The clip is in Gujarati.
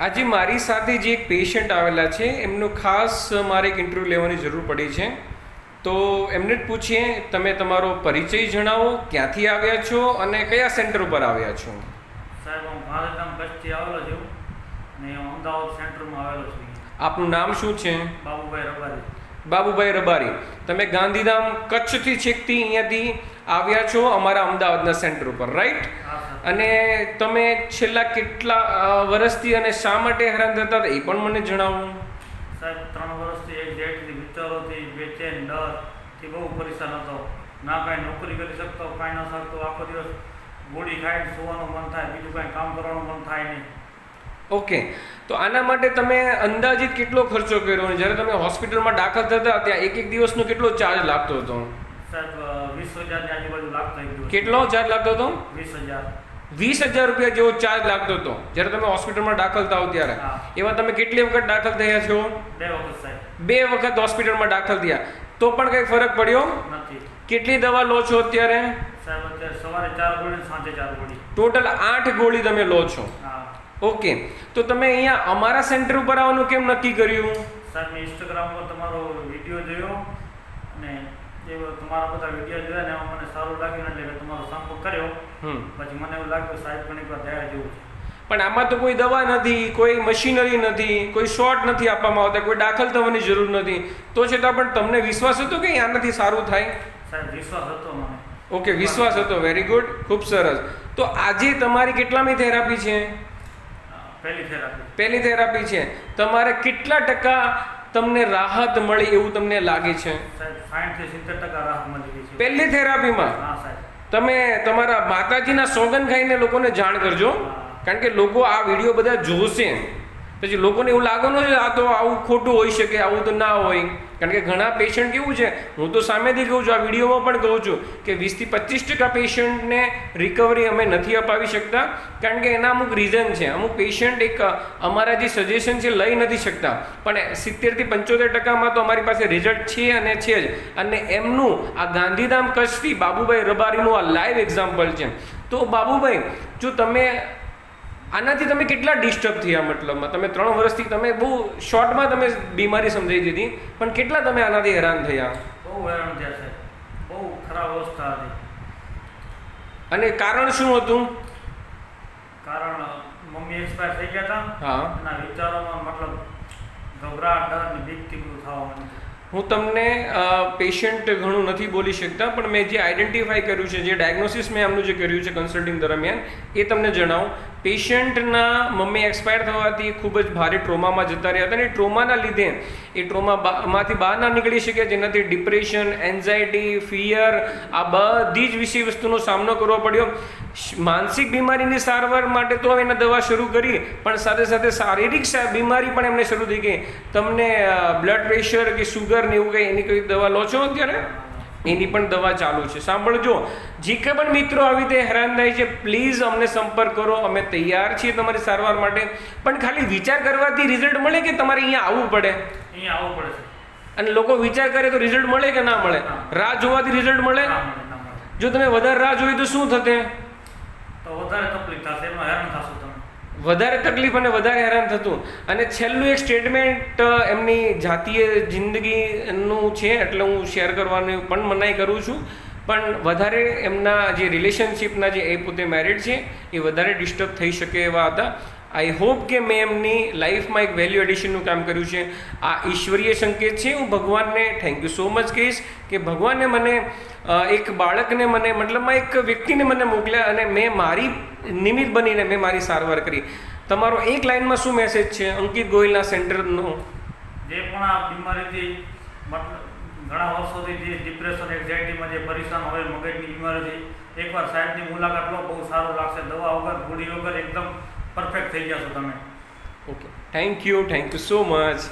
આજે મારી સાથે જે એક પેશન્ટ આવેલા છે એમનું ખાસ મારે એક ઇન્ટરવ્યૂ લેવાની જરૂર પડી છે. તો એમને જ પૂછીએ તમે તમારો પરિચય જણાવો ક્યાંથી આવ્યા છો અને કયા સેન્ટર ઉપર આવ્યા છો? સાહેબ હું ભારતધામ કચ્છથી આવેલો છું અને અમદાવાદ સેન્ટરમાં આવેલો છું. આપનું નામ શું છે? બાબુભાઈ રબારી. બાબુભાઈ રબારી. તમે ગાંધીધામ કચ્છથી છેકતી અહીંયાથી આવ્યા છો અમારા અમદાવાદના સેન્ટર ઉપર રાઈટ અને તમે છેલ્લા કેટલા વર્ષથી અને શા માટે હેરાન થતા એ પણ મને જણાવો. સાહેબ ત્રણ વર્ષથી એક એક્ઝેક્ટલી વિચારોથી બેચેન ડરથી બહુ પરેશાન હતો. ના કાંઈ નોકરી કરી શકતો કાંઈ ન શકતો આખો દિવસ ગોળી ખાઈને સુવાનું મન થાય બીજું કાંઈ કામ કરવાનું મન થાય નહીં. ઓકે. તો આના માટે તમે અંદાજિત કેટલો ખર્ચો કર્યો? અને જ્યારે તમે હોસ્પિટલમાં દાખલ થતા ત્યાં એક એક દિવસનો કેટલો ચાર્જ લાગતો હતો? કેટલો ચાર્જ લાગતો હતો? વીસ હજાર. રૂપિયા જેવો ચાર્જ લાગતો હતો જ્યારે તમે હોસ્પિટલમાં દાખલ થાવ ત્યારે. એમાં તમે કેટલી વખત દાખલ થયા છો? બે વખત સાહેબ. બે વખત હોસ્પિટલમાં દાખલ થયા. તો પણ કઈ ફરક પડ્યો? નથી. કેટલી દવા લો છો અત્યારે? સાહેબ સવારે ચાર ગોળી સાંજે ચાર ટોટલ આઠ ગોળી તમે લો છો. ઓકે. તો તમે અહીંયા અમારા સેન્ટર ઉપર આવવાનું કેમ નક્કી કર્યું? સાહેબ મેં ઇન્સ્ટાગ્રામ પર તમારો વીડિયો જોયો અને એ તમારા બધા વીડિયો જોયા ને એમાં મને સારું લાગ્યું એટલે મેં તમારો સંપર્ક કર્યો. હમ. પછી મને એવું લાગ્યું સાહેબ પણ એકવાર થયા જેવું છે. પણ આમાં તો કોઈ દવા નથી કોઈ મશીનરી નથી કોઈ શોર્ટ નથી આપવામાં આવતા કોઈ દાખલ થવાની જરૂર નથી. તો છતાં પણ તમને વિશ્વાસ હતો કે આનાથી સારું થાય? સાહેબ વિશ્વાસ હતો મને. ઓકે વિશ્વાસ હતો. વેરી ગુડ ખૂબ સરસ. તો આજે તમારી કેટલામી થેરાપી છે? પહેલી થેરાપી. પહેલી થેરાપી છે. તમારે કેટલા ટકા તમને રાહત મળી એવું તમને લાગે છે? પહેલી થેરાપીમાં? તમે તમારા માતાજીના સોગન ખાઈને લોકોને જાણ કરજો. કારણ કે લોકો આ વીડિયો બધા જોશે. પછી લોકોને એવું લાગવાનું છે આ તો આવું ખોટું હોઈ શકે, આવું તો ના હોય. કારણ કે ઘણા પેશન્ટ કેવું છે, હું તો સામેથી કહું છું, આ વિડીયોમાં પણ કહું છું કે વીસથી પચીસ ટકા પેશન્ટને રિકવરી અમે નથી અપાવી શકતા. કારણ કે એના અમુક રીઝન છે. અમુક પેશન્ટ એક અમારા જે સજેશન છે લઈ નથી શકતા. પણ સિત્તેરથી પંચોતેર ટકામાં તો અમારી પાસે રિઝલ્ટ છે અને છે જ. અને એમનું આ ગાંધીધામ કચ્છથી બાબુભાઈ રબારીનું આ લાઈવ એક્ઝામ્પલ છે. તો બાબુભાઈ, જો તમે આનાથી તમે કેટલા ડિસ્ટર્બ થયા મતલબમાં? તમે ત્રણ વર્ષથી તમે બહુ શોર્ટમાં તમે બીમારી સમજાવી દીધી પણ કેટલા તમે આનાથી હેરાન થયા? બહુ હેરાન થયા છે બહુ ખરાબ અવસ્થા હતી. અને કારણ શું હતું? કારણ મમ્મી એક્સપાયર થઈ ગયા હતા. હા. એના વિચારોમાં મતલબ ગભરાટ ડર ને બીકથી બધું થવા માંડ્યું. હું તમને પેશન્ટ ઘણું નથી બોલી શકતા પણ મેં જે આઈડેન્ટિફાઈ કર્યું છે જે ડાયગ્નોસિસ મેં એમનું જે કર્યું છે કન્સલ્ટિંગ દરમિયાન એ તમને જણાવું. પેશન્ટના મમ્મી એક્સપાયર થવાથી ખૂબ જ ભારે ટ્રોમામાં જતા રહ્યા હતા અને ટ્રોમાના લીધે એ ટ્રોમા માંથી બહાર ના નીકળી શકે જેનાથી ડિપ્રેશન એન્ઝાયટી ફિયર આ બધી જ વિષય વસ્તુનો સામનો કરવો પડ્યો. માનસિક બીમારીની સારવાર માટે તો એને દવા શરૂ કરી, પણ સાથે સાથે શારીરિક બીમારી પણ એમને શરૂ થઈ ગઈ. તમને બ્લડ પ્રેશર કે શુગર ને એવું કંઈ એની કોઈ દવા લો છો અત્યારે? એની પણ દવા ચાલુ છે. સાંભળજો જે કંઈ પણ મિત્રો આવી રીતે હેરાન થાય છે. પ્લીઝ અમને સંપર્ક કરો. અમે તૈયાર છીએ તમારી સારવાર માટે. પણ ખાલી વિચાર કરવાથી રિઝલ્ટ મળે કે તમારે અહીંયા આવવું પડે? અહીંયા આવવું પડે અને લોકો વિચાર કરે તો રિઝલ્ટ મળે કે ના મળે? રાહ જોવાથી રિઝલ્ટ મળે. જો તમે વધારે રાહ જોઈ તો શું થશે? તો વધારે તકલીફ થશે એમાં હેરાન થશો. વધારે તકલીફ અને વધારે હેરાન થતું. અને છેલ્લું એક સ્ટેટમેન્ટ એમની જાતીય જિંદગીનું છે, એટલે હું શેર કરવાની પણ મનાઈ કરું છું. પણ વધારે એમના જે રિલેશનશિપના જે એ પોતે મેરિડ છે, એ વધારે ડિસ્ટર્બ થઈ શકે એવા હતા. આઈ હોપ કે મેં એમની લાઈફમાં એક વેલ્યુ એડિશનનું કામ કર્યું છે. આ ઈશ્વરીય સંકેત છે. હું ભગવાનને થેન્ક યુ સો મચ કહીશ કે ભગવાને મને એક બાળકને મને, મતલબમાં એક વ્યક્તિને મને મોકલ્યા અને મેં મારી નિમિત્ત બનીને મેં મારી સારવાર કરી. તમારો એક લાઇનમાં શું મેસેજ છે? અંકિત ગોયલના સેન્ટરનો. જે પણ આ બીમારીથી, મતલબ ઘણા વર્ષોથી જે ડિપ્રેશન એન્ઝાયટીમાં જે પરેશાન હોય મગજની બીમારીથી, એકવાર સાહેબની મુલાકાત લો, બહુ સારું લાગશે. દવા વગર, ગોળી વગર એકદમ પરફેક્ટ થઈ છો તમે. Okay thank you thank you so much